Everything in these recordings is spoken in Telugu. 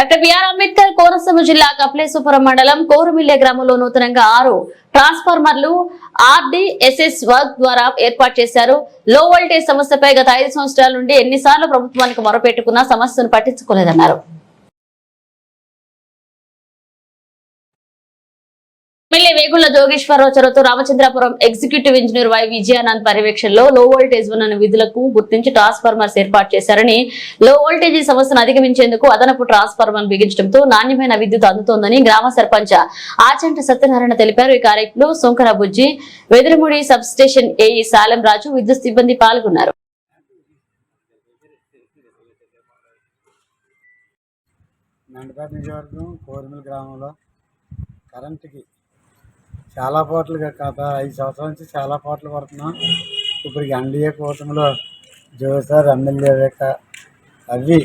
డాక్టర్ బిఆర్ అంబేద్కర్ కోనసీమ జిల్లా కపిలేశ్వరం మండలం కోరుమిల్లె గ్రామంలో నూతనంగా ఆరు ట్రాన్స్ఫార్మర్లు ఆర్డీఎస్ఎస్ వర్క్ ద్వారా ఏర్పాటు చేశారు. లో వోల్టేజ్ సమస్యపై గత ఐదు సంవత్సరాల నుండి ఎన్నిసార్లు ప్రభుత్వానికి మొరపెట్టుకున్నా సమస్యను పట్టించుకోలేదన్నారు. ఎమ్మెల్యే వేగుళ్ళ జోగేశ్వరరావు చొరవతో Ramachandrapuram executive engineer Y Vijayanand పర్యవేక్షణలో లో వోల్టేజ్ ఉన్న విధులకు గుర్తించి ట్రాన్స్ఫార్మర్స్ ఏర్పాటు చేశారని లో వోల్టేజ్ సమస్యను అధిగమించేందుకు అదనపు ట్రాన్స్ఫార్మర్ బిగించడంతో నాణ్యమైన విద్యుత్ అందుతోందని గ్రామ సర్పంచ్ ఆచంట సత్యనారాయణ తెలిపారు. ఈ కార్యక్రమంలో Somkara Bujji Vedurumudi sub station AE Salem Raju విద్యుత్ సిబ్బంది పాల్గొన్నారు. నియోజకవర్గం కోరిమిల్ గ్రామంలో కరెంటుకి చాలా పాటలుగా గత ఐదు సంవత్సరాల నుంచి చాలా పాటలు పడుతున్నాం. ఇప్పుడు ఎన్డీఏ కూటమిలో జోసార్ ఎమ్మెల్యే వేక అవి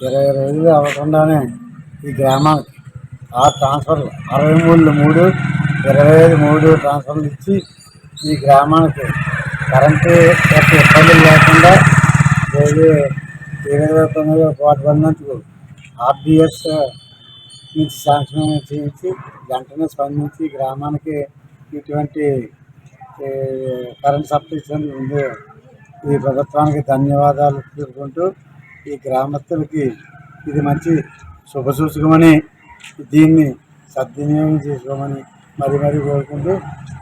ఇరవై రోజులు అవ్వకుండానే ఈ గ్రామానికి ఆ ట్రాన్స్ఫర్లు అరవై మూడు మూడు ఇరవై ఐదు మూడు ట్రాన్స్ఫర్లు ఇచ్చి ఈ గ్రామానికి కరెంటు యొక్క ఇబ్బందులు లేకుండా రోజు ఎనిమిది వేల తొమ్మిది పాటుపడినందుకు ఆర్డిఎస్ నుంచి శాంక్షన్ చేయించి వెంటనే స్పందించి గ్రామానికి ఇటువంటి కరెంట్ సప్లై ఇచ్చినందుకు ముందు ఈ ప్రభుత్వానికి ధన్యవాదాలు తెలుపుకుంటూ ఈ గ్రామస్తులకి ఇది మంచి శుభసూచకమని దీన్ని సద్వినియోగం చేసుకోమని మరి మరి కోరుకుంటూ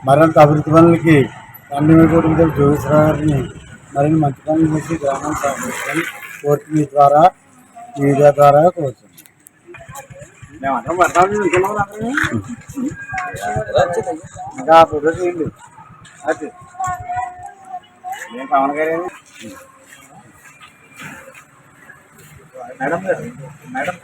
మరింత అభివృద్ధి పనులకి అన్ని కుటుంబం జోగేశ్వరరావు గారిని మరిన్ని మంచి పనులు చేసి గ్రామాన్ని సహకరించాలని కోర్టు ద్వారా మీడియా ద్వారా కోరుతుంది పవన్ గారు మేడం గారు మేడం